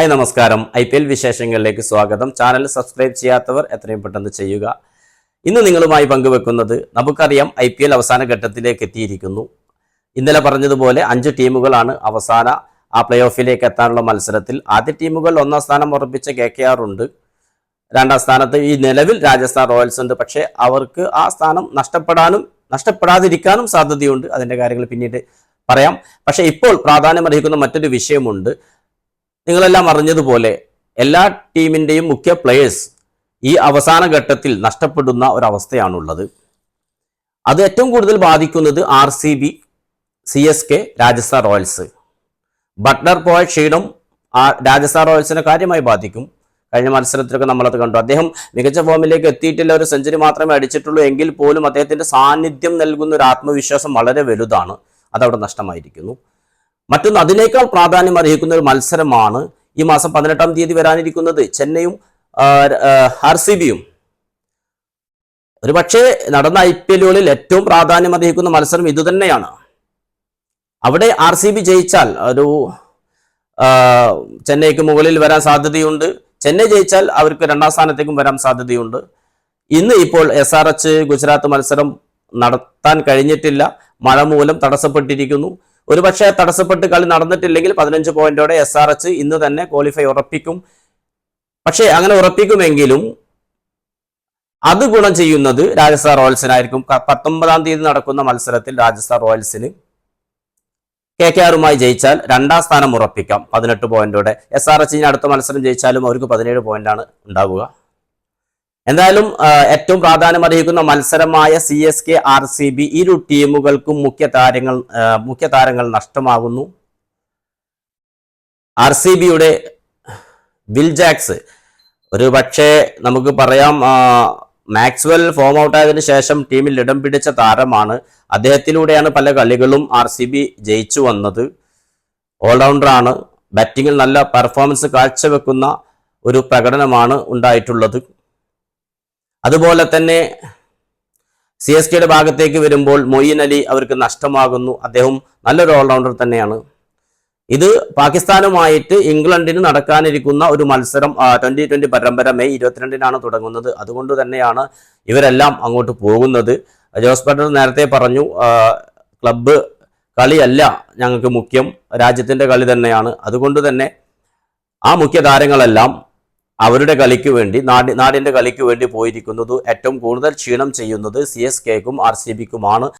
Hi നമസ്കാരം. I P L വിശേഷങ്ങളിലേക്ക് സ്വാഗതം. ചാനൽ സബ്സ്ക്രൈബ് ചെയ്യാത്തവർ എത്രയും പെട്ടെന്ന് ചെയ്യുക. ഇന്ന് നിങ്ങളുമായി പങ്കുവെക്കുന്നത് നമുക്കറിയാം ഐ പി എൽ അവസാന ഘട്ടത്തിലേക്ക് എത്തിയിരിക്കുന്നു. ഇന്നലെ പറഞ്ഞതുപോലെ അഞ്ച് ടീമുകളാണ് അവസാന ആ പ്ലേ ഓഫിലേക്ക് എത്താനുള്ള മത്സരത്തിൽ. ആദ്യ ടീമുകൾ ഒന്നാം സ്ഥാനം ഉറപ്പിച്ച കെ കെ ആർ ഉണ്ട്. രണ്ടാം സ്ഥാനത്ത് ഈ നിലവിൽ രാജസ്ഥാൻ റോയൽസ് ഉണ്ട്. പക്ഷേ അവർക്ക് ആ സ്ഥാനം നഷ്ടപ്പെടാനും നഷ്ടപ്പെടാതിരിക്കാനും സാധ്യതയുണ്ട്. അതിന്റെ കാര്യങ്ങൾ പിന്നീട് പറയാം. പക്ഷേ ഇപ്പോൾ പ്രാധാന്യം അർഹിക്കുന്ന മറ്റൊരു വിഷയമുണ്ട്. നിങ്ങളെല്ലാം അറിഞ്ഞതുപോലെ എല്ലാ ടീമിന്റെയും മുഖ്യ പ്ലെയേഴ്സ് ഈ അവസാന ഘട്ടത്തിൽ നഷ്ടപ്പെടുന്ന ഒരവസ്ഥയാണുള്ളത്. അത് ഏറ്റവും കൂടുതൽ ബാധിക്കുന്നത് R C B C S K Rajasthan Royals Buttler പോയ ക്ഷീണം രാജസ്ഥാൻ റോയൽസിനെ കാര്യമായി ബാധിക്കും. കഴിഞ്ഞ മത്സരത്തിലൊക്കെ നമ്മളത് കണ്ടു. അദ്ദേഹം മികച്ച ഫോമിലേക്ക് എത്തിയിട്ടില്ല ഒരു സെഞ്ചുറി മാത്രമേ അടിച്ചിട്ടുള്ളൂ എങ്കിൽ പോലും അദ്ദേഹത്തിന്റെ സാന്നിധ്യം നൽകുന്ന ഒരു ആത്മവിശ്വാസം വളരെ വലുതാണ്. അതവിടെ നഷ്ടമായിരിക്കുന്നു. മറ്റൊന്ന് അതിനേക്കാൾ പ്രാധാന്യം അർഹിക്കുന്ന ഒരു മത്സരമാണ് ഈ മാസം പതിനെട്ടാം തീയതി വരാനിരിക്കുന്നത്. ചെന്നൈയും ആർ സി ബിയും. ഒരു പക്ഷേ നടന്ന ഐ പി എല്ലുകളിൽ ഏറ്റവും പ്രാധാന്യം അർഹിക്കുന്ന മത്സരം ഇതുതന്നെയാണ്. അവിടെ ആർ സി ബി ജയിച്ചാൽ ഒരു ചെന്നൈക്ക് മുകളിൽ വരാൻ സാധ്യതയുണ്ട്. ചെന്നൈ ജയിച്ചാൽ അവർക്ക് രണ്ടാം സ്ഥാനത്തേക്കും വരാൻ സാധ്യതയുണ്ട്. ഇന്ന് ഇപ്പോൾ എസ് ആർ എച്ച് ഗുജറാത്ത് മത്സരം നടത്താൻ കഴിഞ്ഞിട്ടില്ല. മഴ മൂലം തടസ്സപ്പെട്ടിരിക്കുന്നു. ഒരുപക്ഷെ തടസ്സപ്പെട്ട് കളി നടന്നിട്ടില്ലെങ്കിൽ പതിനഞ്ച് പോയിന്റോടെ എസ് ആർ എച്ച് ഇന്ന് തന്നെ ക്വാളിഫൈ ഉറപ്പിക്കും. പക്ഷേ അങ്ങനെ ഉറപ്പിക്കുമെങ്കിലും അത് ഗുണം ചെയ്യുന്നത് രാജസ്ഥാൻ റോയൽസിനായിരിക്കും. പത്തൊമ്പതാം തീയതി നടക്കുന്ന മത്സരത്തിൽ രാജസ്ഥാൻ റോയൽസിന് കെ കെ ആറുമായി ജയിച്ചാൽ രണ്ടാം സ്ഥാനം ഉറപ്പിക്കാം. പതിനെട്ട് പോയിന്റോടെ. എസ് ആർ എച്ചിന് അടുത്ത മത്സരം ജയിച്ചാലും അവർക്ക് പതിനേഴ് പോയിന്റാണ് ഉണ്ടാവുക. എന്തായാലും ഏറ്റവും പ്രാധാന്യം അർഹിക്കുന്ന മത്സരമായ C S K R C B ഇരു ടീമുകൾക്കും മുഖ്യ താരങ്ങൾ മുഖ്യ താരങ്ങൾ നഷ്ടമാകുന്നു. ആർ സി ബിയുടെ വിൽജാക്സ് ഒരു പക്ഷേ നമുക്ക് പറയാം മാക്സ്വെൽ ഫോം ഔട്ട് ആയതിനു ശേഷം ടീമിൽ ഇടം പിടിച്ച താരമാണ്. അദ്ദേഹത്തിലൂടെയാണ് പല കളികളും ആർ സി ബി ജയിച്ചു വന്നത്. ഓൾറൗണ്ടറാണ്. ബാറ്റിങ്ങിൽ നല്ല പെർഫോമൻസ് കാഴ്ചവെക്കുന്ന ഒരു പ്രകടനമാണ് ഉണ്ടായിട്ടുള്ളത്. അതുപോലെ തന്നെ സി എസ് കെയുടെ ഭാഗത്തേക്ക് വരുമ്പോൾ മൊയ്യൻ അലി അവർക്ക് നഷ്ടമാകുന്നു. അദ്ദേഹം നല്ലൊരു ഓൾറൗണ്ടർ തന്നെയാണ്. ഇത് പാകിസ്ഥാനുമായിട്ട് ഇംഗ്ലണ്ടിന് നടക്കാനിരിക്കുന്ന ഒരു മത്സരം ട്വന്റി ട്വന്റി പരമ്പര മെയ് ഇരുപത്തിരണ്ടിനാണ് തുടങ്ങുന്നത്. അതുകൊണ്ട് തന്നെയാണ് ഇവരെല്ലാം അങ്ങോട്ട് പോകുന്നത്. ജോസ് ബട്ടർ നേരത്തെ പറഞ്ഞു ക്ലബ്ബ് കളിയല്ല ഞങ്ങൾക്ക് മുഖ്യം രാജ്യത്തിന്റെ കളി തന്നെയാണ്. അതുകൊണ്ട് തന്നെ ആ മുഖ്യ താരങ്ങളെല്ലാം അവരുടെ കളിക്ക് വേണ്ടി നാടി നാടിന്റെ കളിക്ക് വേണ്ടി പോയിരിക്കുന്നത് ഏറ്റവും കൂടുതൽ ക്ഷീണം ചെയ്യുന്നത് സി എസ് കെക്കും ആർ സി ബിക്കുമാണ്